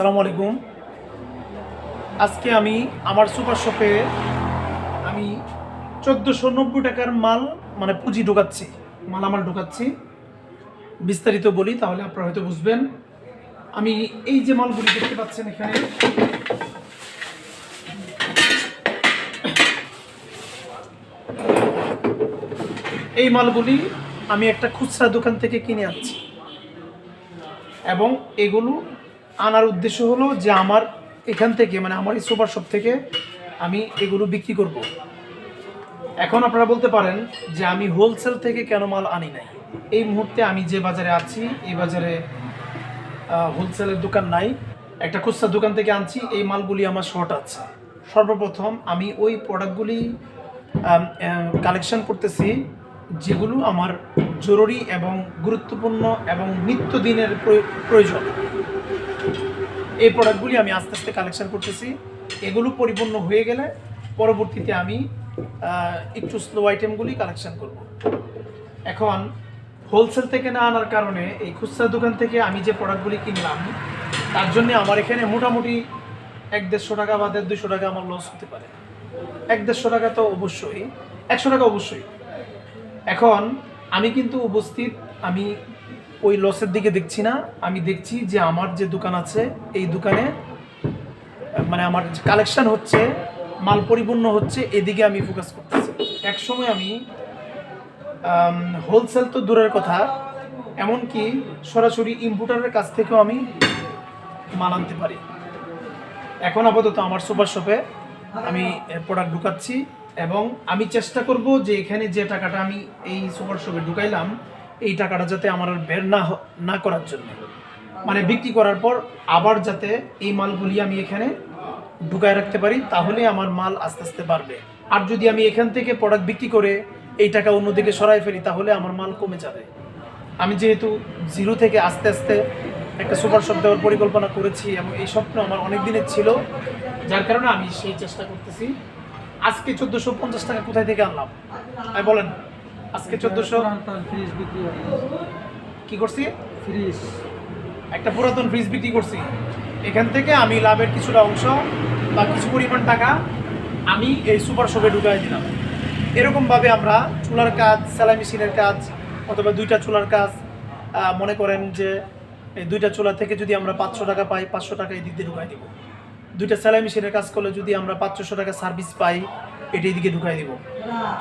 আসসালামু আলাইকুম। আজকে আমি আমার সুপার শপে আমি চোদ্দোশো নব্বই টাকার মাল মানে পুঁজি ঢোকাচ্ছি, মালামাল ঢোকাচ্ছি। বিস্তারিত বলি, তাহলে আপনারা হয়তো বুঝবেন। আমি এই যে মালগুলি দেখতে পাচ্ছেন এখানে, এই মালগুলি আমি একটা খুচরা দোকান থেকে কিনে আনছি। এবং এগুলো আনার উদ্দেশ্য হলো যে আমার এখান থেকে মানে আমার এই সুপার শপ থেকে আমি এগুলো বিক্রি করব। এখন আপনারা বলতে পারেন যে আমি হোলসেল থেকে কেন মাল আনি নাই। এই মুহূর্তে আমি যে বাজারে আছি, এই বাজারে হোলসেলের দোকান নাই। একটা খুচরা দোকান থেকে আনছি, এই মালগুলি আমার শর্ট আছে। সর্বপ্রথম আমি ওই প্রোডাক্টগুলি কালেকশন করতেছি, যেগুলো আমার জরুরি এবং গুরুত্বপূর্ণ এবং নিত্যদিনের প্রয়- প্রয়োজন। এই প্রোডাক্টগুলি আমি আস্তে আস্তে কালেকশন করতেছি। এগুলো পরিপূর্ণ হয়ে গেলে পরবর্তীতে আমি একটু স্লো আইটেমগুলি কালেকশন করব। এখন হোলসেল থেকে না আনার কারণে এই খুচরা দোকান থেকে আমি যে প্রোডাক্টগুলি কিনলাম, তার জন্য আমার এখানে মোটামুটি এক দেড়শো টাকা বা দেড় দুশো টাকা আমার লস হতে পারে। এক দেড়শো টাকা তো অবশ্যই, একশো টাকা অবশ্যই। এখন, আমি কিন্তু উপস্থিত, আমি ওই লসের দিকে দেখছি না। আমি দেখছি যে আমার যে দোকান আছে, এই দোকানে মানে আমার কালেকশন হচ্ছে, মাল পরিপূর্ণ হচ্ছে, এদিকে আমি ফোকাস করতেছি। এক সময় আমি হোলসেল তো দূরের কথা, এমনকি সরাসরি ইম্পোর্টারের কাছ থেকেও আমি মাল আনতে পারি। এখন আপাতত আমার সুপার শপে আমি প্রোডাক্ট ঢুকাচ্ছি এবং আমি চেষ্টা করব যে এখানে যে টাকাটা আমি এই সুপার শপে ঢুকাইলাম এই টাকাটা যাতে আমার আর বের না না করার জন্য। মানে বিক্রি করার পর আবার যাতে এই মালগুলি আমি এখানে ঢুকায় রাখতে পারি, তাহলে আমার মাল আস্তে আস্তে বাড়বে। আর যদি আমি এখান থেকে প্রোডাক্ট বিক্রি করে এই টাকা অন্যদিকে সরাই ফেলি, তাহলে আমার মাল কমে যাবে। আমি যেহেতু জিরো থেকে আস্তে আস্তে একটা সুপার শপ দেওয়ার পরিকল্পনা করেছি এবং এই স্বপ্ন আমার অনেক দিনের ছিল, যার কারণে আমি সেই চেষ্টা করতেছি। আজকে চোদ্দোশো পঞ্চাশ টাকা কোথায় থেকে আনলাম? আমি বলেন। আজকে চোদ্দোশো ফ্রিজ বিক্রি কি করছি? ফ্রিজ একটা পুরাতন ফ্রিজ বিক্রি করছি। এখান থেকে আমি লাভের কিছুটা অংশ বা কিছু পরিমাণ টাকা আমি এই সুপার শপে ঢুকাই দিলাম। এরকমভাবে আমরা চুলার কাজ সেলাই মেশিনের কাজ অথবা দুইটা চুলার কাজ মনে করেন যে এই দুইটা চুলা থেকে যদি আমরা পাঁচশো টাকা পাই পাঁচশো টাকা এই দিক দিয়ে ঢুকাই দিব। দুইটা সেলাই মেশিনের কাজ করলে যদি আমরা পাঁচশো টাকা সার্ভিস পাই, এটি দিকে ঢুকাই দিব।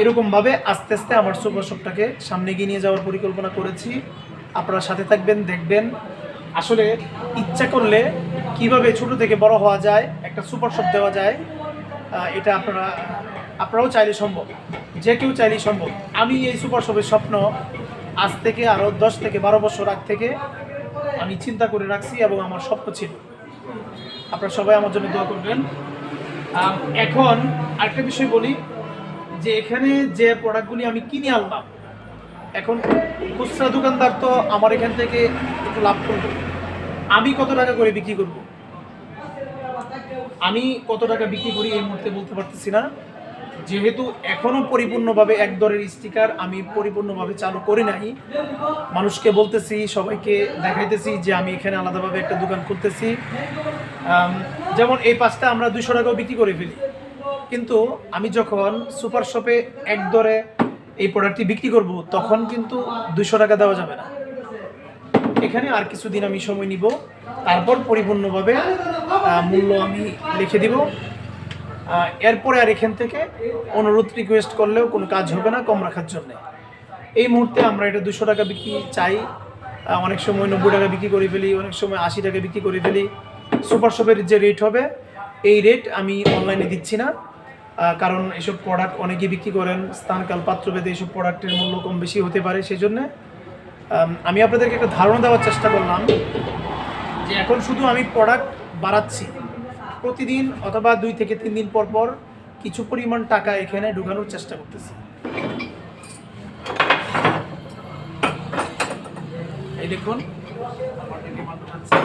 এরকমভাবে আস্তে আস্তে আমার সুপার শপটাকে সামনে এগিয়ে নিয়ে যাওয়ার পরিকল্পনা করেছি। আপনারা সাথে থাকবেন, দেখবেন। আসলে ইচ্ছা করলে কীভাবে ছোট থেকে বড় হওয়া যায়, একটা সুপার শপ দেওয়া যায় এটা আপনারা, আপনারাও চাইলে সম্ভব। যে কেউ চাইলেই সম্ভব। আমি এই সুপার শপের স্বপ্ন আজ থেকে আরও দশ থেকে বারো বছর আগ থেকে আমি চিন্তা করে রাখছি এবং আমার স্বপ্ন ছিল। আপনারা সবাই আমার জন্য দোয়া করবেন। এখন আরেকটা বিষয় বলি, যে এখানে যে প্রোডাক্টগুলি আমি কিনে আনলাম, এখন খুচরা দোকানদার তো আমার এখান থেকে একটু লাভ করব আমি কত টাকা করে বিক্রি করব? আমি কত টাকা বিক্রি করি এই মুহূর্তে বলতে পারতেছি না। যেহেতু এখনও পরিপূর্ণভাবে এক দরের স্টিকার আমি পরিপূর্ণভাবে চালু করি নাই, মানুষকে বলতেছি, সবাইকে দেখাইতেছি যে আমি এখানে আলাদাভাবে একটা দোকান খুলতেছি। যেমন এই পাঁচটা আমরা দুশো টাকাও বিক্রি করে ফেলি। কিন্তু আমি যখন সুপার শপে এক দরে এই প্রোডাক্টটি বিক্রি করব, তখন কিন্তু দুশো টাকা দেওয়া যাবে না। এখানে আর কিছুদিন আমি সময় নিব, তারপর পরিপূর্ণভাবে মূল্য আমি লিখে দিব। এরপরে আর এখান থেকে অনুরোধ রিকোয়েস্ট করলেও কোনো কাজ হবে না, কম রাখার জন্য। এই মুহূর্তে আমরা এটা দুশো টাকা বিক্রি চাই। অনেক সময় নব্বই টাকা বিক্রি করে ফেলি, অনেক সময় আশি টাকা বিক্রি করে ফেলি। সুপার শপের যে রেট হবে, এই রেট আমি অনলাইনে দিচ্ছি না। কারণ এসব প্রোডাক্ট অনেকে বিক্রি করেন স্থানকাল পাত্রভেদে এইসব প্রোডাক্টের মূল্য কম বেশি হতে পারে সেই জন্যে আমি আপনাদেরকে একটা ধারণা দেওয়ার চেষ্টা করলাম যে এখন শুধু আমি প্রোডাক্ট বাড়াচ্ছি। প্রতিদিন অথবা দুই থেকে তিন দিন পর পর কিছু পরিমাণ টাকা এখানে ঢুকানোর চেষ্টা করতেছি এই দেখুন ঢুকাচ্ছি।